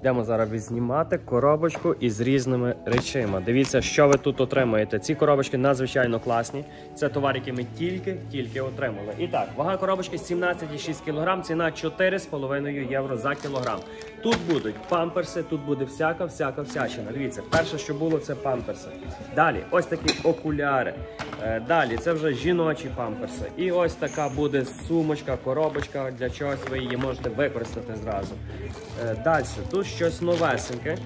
Йдемо зараз відзнімати коробочку із різними речима. Дивіться, що ви тут отримаєте. Ці коробочки надзвичайно класні. Це товар, який ми тільки-тільки отримали. І так, вага коробочки 17,6 кг, ціна 4,5 євро за кілограм. Тут будуть памперси, тут буде всяка, всяка всячина. Дивіться, перше, що було, це памперси. Далі, ось такі окуляри. Е, Далі це вже жіночі памперси. І ось така буде сумочка, коробочка. Для чогось ви її можете використати зразу. Е, Далі, тут щось новесеньке.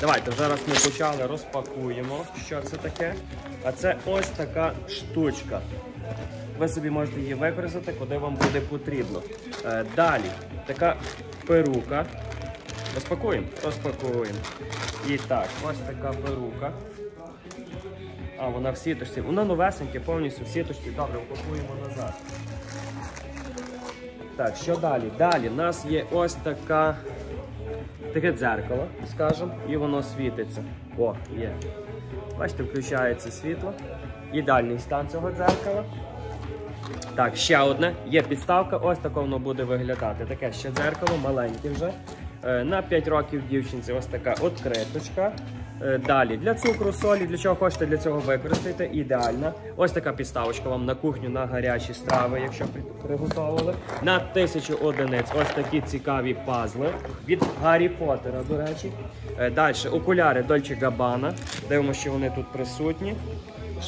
Давайте вже раз ми почали, розпакуємо, що це таке. А це ось така штучка. Ви собі можете її використати, куди вам буде потрібно. Е, Далі, така перука. Розпакуємо? Розпакуємо. І так, ось така перука. А, вона в сіточці. Вона новесенька, повністю в сіточці. Добре, упакуємо назад. Так, що далі? Далі в нас є ось така таке дзеркало, скажімо, і воно світиться. О, є. Бачите, включається світло. Ідеальний стан цього дзеркала. Так, ще одне. Є підставка, ось так воно буде виглядати. Таке ще дзеркало, маленьке вже. Е, На 5 років дівчинці ось така откриточка. Е, Далі для цукру, солі, для чого хочете для цього використати. Ідеальна. Ось така підставочка вам на кухню на гарячі страви, якщо при- приготували. На тисячу одиниць ось такі цікаві пазли від Гаррі Поттера, до речі. Е, Далі окуляри Dolce Gabbana. Дивимося, що вони тут присутні.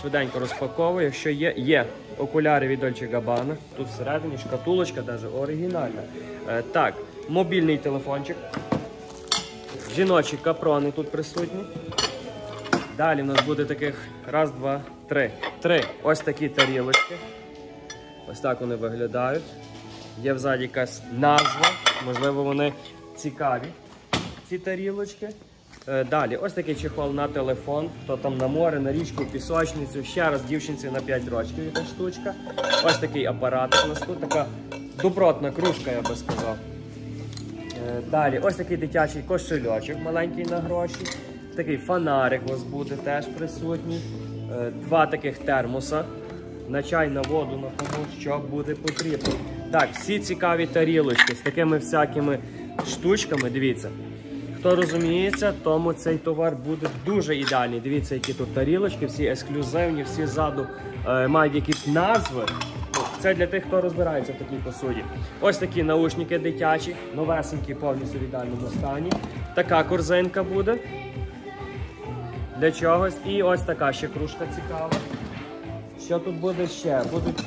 Швиденько розпаковую. Якщо є, є окуляри від Dolce Gabbana. Тут всередині шкатулочка, навіть оригінальна. Е, так, мобільний телефончик. Жіночі капрони тут присутні. Далі в нас буде таких раз, два, три. Три. Ось такі тарілочки. Ось так вони виглядають. Є взаді якась назва, можливо, вони цікаві, ці тарілочки. Е, Далі, ось такий чехол на телефон, хто там на море, на річку, пісочницю. Ще раз дівчинці на 5 років яка штучка. Ось такий апаратик у нас тут, така добротна кружка, я би сказав. Е, Далі, ось такий дитячий кошельочок маленький на гроші. Такий фонарик у вас буде теж присутній. Е, Два таких термоса. На чай, на воду, на кому, що буде потрібно. Так, всі цікаві тарілочки з такими всякими штучками. Дивіться. Хто розуміється, тому цей товар буде дуже ідеальний. Дивіться, які тут тарілочки, всі ексклюзивні, всі ззаду е, мають якісь назви. Це для тих, хто розбирається в такій посуді. Ось такі наушники дитячі, новесенькі, повністю в ідеальному стані. Така корзинка буде для чогось. І ось така ще кружка цікава. Що тут буде ще? Будуть,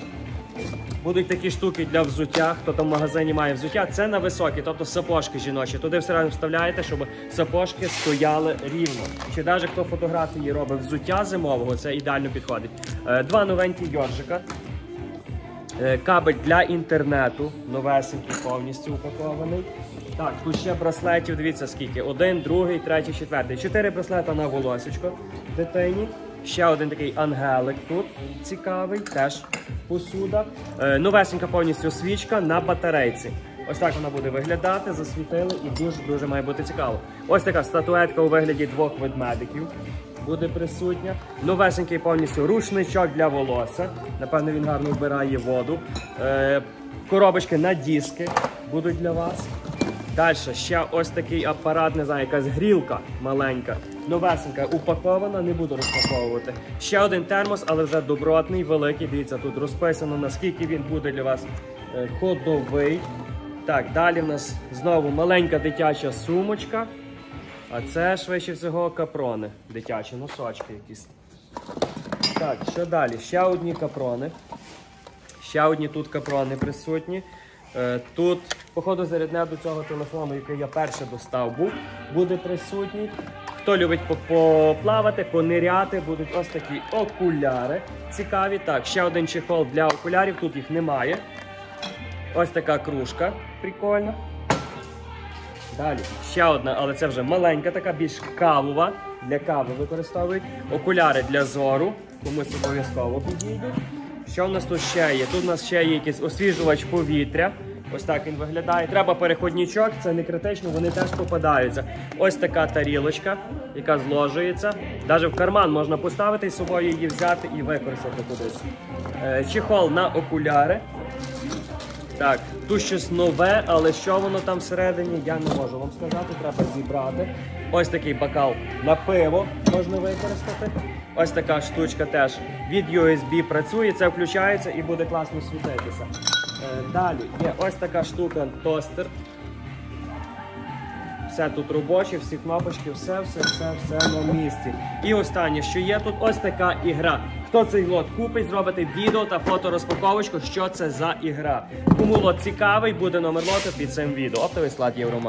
будуть такі штуки для взуття. Хто там в магазині має взуття, це на високі, тобто сапожки жіночі. Туди все разом вставляєте, щоб сапожки стояли рівно. Чи навіть хто фотографії робить взуття зимового, це ідеально підходить. Е, Два новенькі йоржика. Е, Кабель для інтернету, новесенький, повністю упакований. Так, тут ще браслетів, дивіться скільки. Один, другий, третій, четвертий. Чотири браслета на волосечко дитині. Ще один такий ангелик тут цікавий, теж посуда. Е, новесенька повністю свічка на батарейці. Ось так вона буде виглядати, засвітили і дуже-дуже має бути цікаво. Ось така статуетка у вигляді двох ведмедиків буде присутня. Новесенький повністю рушничок для волосся. Напевно, він гарно вбирає воду. Е, коробочки на диски будуть для вас. Далі ще ось такий апарат, не знаю, якась грілка маленька. Новесенька, упакована, не буду розпаковувати. Ще один термос, але вже добротний, великий. Дивіться, тут розписано, наскільки він буде для вас е, ходовий. Так, далі в нас знову маленька дитяча сумочка. А це швидше всього капрони. Дитячі носочки якісь. Так, що далі? Ще одні капрони. Ще одні тут капрони присутні. Е, Тут, походу, зарядне до цього телефону, який я перше достав, був, буде присутній. Хто любить поплавати, пониряти, будуть ось такі окуляри. Цікаві. Так, ще один чехол для окулярів, тут їх немає. Ось така кружка. Прикольна. Далі ще одна, але це вже маленька, така більш кавова. Для кави використовують. Окуляри для зору. Комусь обов'язково підійдуть. Що в нас тут ще є? Тут у нас ще є якийсь освіжувач повітря. Ось так він виглядає. Треба переходничок, це не критично, вони теж попадаються. Ось така тарілочка, яка зложується. Навіть в карман можна поставити і з собою її взяти і використати кудись. Е, Чехол на окуляри. Так, тут щось нове, але що воно там всередині, я не можу вам сказати, треба зібрати. Ось такий бокал на пиво можна використати. Ось така штучка теж від USB працює, це включається і буде класно світитися. Е, Далі є ось така штука тостер. Все тут робоче, всі кнопочки, все, все, все, все на місці. І останнє, що є тут, ось така ігра. Хто цей лот купить, зробити відео та фото розпаковочку, що це за ігра. Кому лот цікавий, буде номер лоту під цим відео. Оптовий склад Єврома.